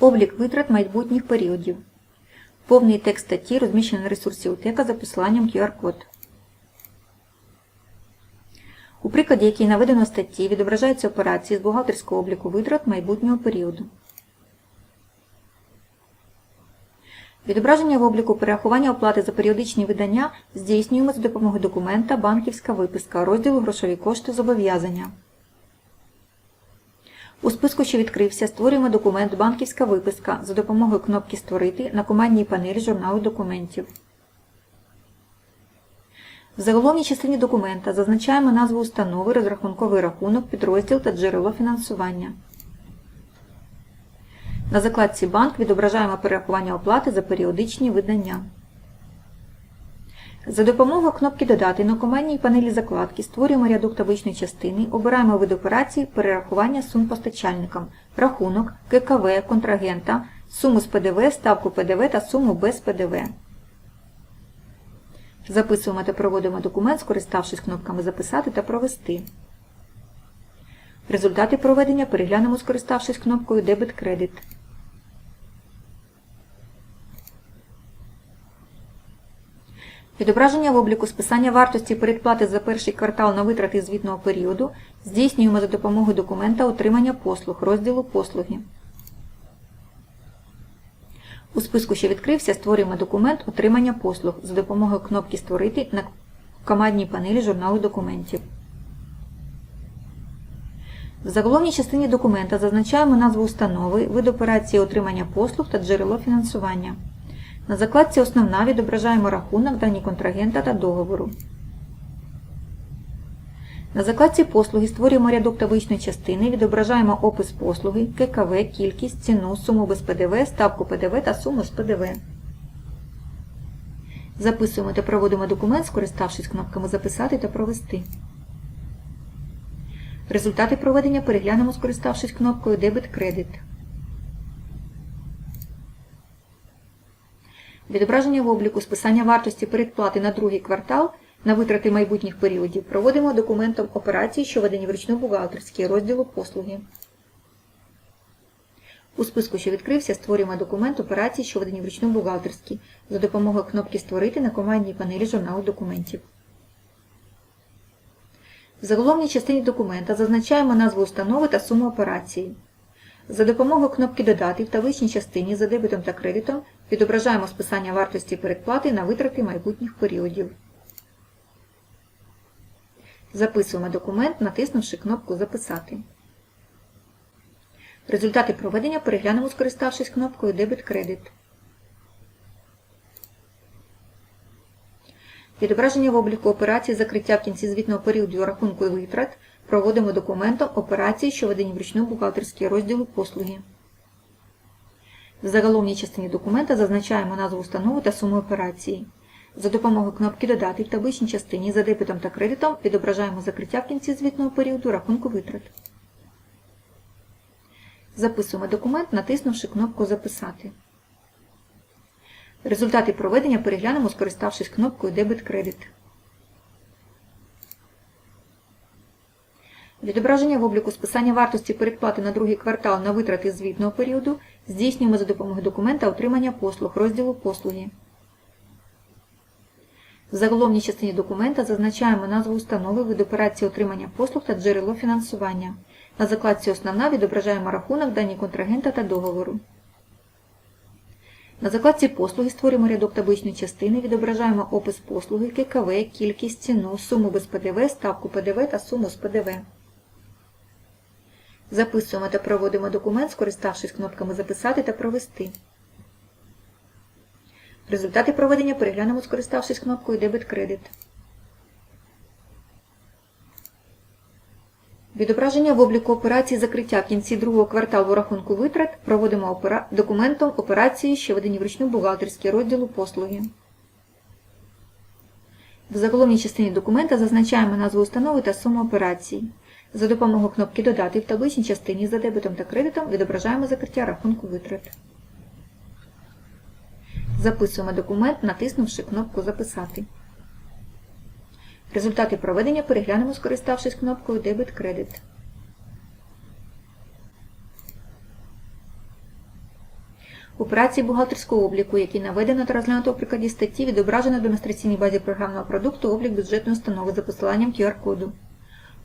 Облік витрат майбутніх періодів. Повний текст статті розміщений на ресурсі УТЕКа за посиланням QR-код. У прикладі, який наведено в статті, відображаються операції з бухгалтерського обліку витрат майбутнього періоду. Відображення в обліку перерахування оплати за періодичні видання здійснюємо за допомогою документа «Банківська виписка» розділу «Грошові кошти зобов'язання». У списку, що відкрився, створюємо документ «Банківська виписка» за допомогою кнопки «Створити» на командній панелі журналу документів. В заголовній частині документа зазначаємо назву установи, розрахунковий рахунок, підрозділ та джерело фінансування. На закладці Банк відображаємо перерахування оплати за періодичні видання. За допомогою кнопки Додати на командній панелі закладки створюємо рядок табличної частини, обираємо вид операції перерахування сум постачальникам, рахунок, ККВ, контрагента, суму з ПДВ, ставку ПДВ та суму без ПДВ. Записуємо та проводимо документ, скориставшись кнопками Записати та Провести. Результати проведення переглянемо, скориставшись кнопкою Дебет-кредит. Відображення в обліку списання вартості передплати за перший квартал на витрати звітного періоду здійснюємо за допомогою документа отримання послуг розділу Послуги. У списку, що відкрився, створюємо документ отримання послуг за допомогою кнопки Створити на командній панелі журналу документів. В заголовній частині документа зазначаємо назву установи, вид операції отримання послуг та джерело фінансування. На закладці Основна відображаємо рахунок, дані контрагента та договору. На закладці Послуги створюємо рядок табличної частини, відображаємо опис послуги, ККВ, кількість, ціну, суму без ПДВ, ставку ПДВ та суму з ПДВ. Записуємо та проводимо документ, скориставшись кнопками Записати та Провести. Результати проведення переглянемо, скориставшись кнопкою Дебет-кредит. Відображення в обліку списання вартості передплати на другий квартал на витрати майбутніх періодів проводимо документом операції, що ведені вручну бухгалтерські розділу послуги. У списку, що відкрився, створюємо документ операції, що ведені вручну бухгалтерські за допомогою кнопки Створити на командній панелі журналу документів. В заголовній частині документа зазначаємо назву установи та суму операції. За допомогою кнопки Додати в табличній частині за дебетом та кредитом відображаємо списання вартості передплати на витрати майбутніх періодів. Записуємо документ, натиснувши кнопку Записати. Результати проведення переглянемо, скориставшись кнопкою Дебет-кредит. Відображення в обліку операції закриття в кінці звітного періоду рахунку витрат проводимо документом операції, що ведені вручну бухгалтерські розділу послуги. В заголовній частині документа зазначаємо назву установи та суму операції. За допомогою кнопки Додати в табличній частині за дебетом та кредитом відображаємо закриття в кінці звітного періоду рахунку витрат. Записуємо документ, натиснувши кнопку Записати. Результати проведення переглянемо, скориставшись кнопкою Дебет-кредит. Відображення в обліку списання вартості передплати на другий квартал на витрати звітного періоду здійснюємо за допомогою документа отримання послуг розділу Послуги. В заголовній частині документа зазначаємо назву установи, вид операції отримання послуг та джерело фінансування. На закладці Основна відображаємо рахунок, дані контрагента та договору. На закладці Послуги створюємо рядок табличної частини, відображаємо опис послуги, ККВ, кількість, ціну, суму без ПДВ, ставку ПДВ та суму з ПДВ. Записуємо та проводимо документ, скориставшись кнопками Записати та Провести. Результати проведення переглянемо, скориставшись кнопкою Дебет-кредит. Відображення в обліку операції закриття в кінці другого кварталу рахунку витрат проводимо документом операції, що ведені вручну бухгалтерські розділу послуги. В заголовній частині документа зазначаємо назву установи та суму операції. За допомогою кнопки Додати в табличній частині за дебетом та кредитом відображаємо закриття рахунку витрат. Записуємо документ, натиснувши кнопку Записати. Результати проведення переглянемо, скориставшись кнопкою Дебет-кредит. Операції бухгалтерського обліку, які наведено та розглянуто у прикладі статті, відображено в демонстраційній базі програмного продукту облік бюджетної установи за посиланням QR-коду.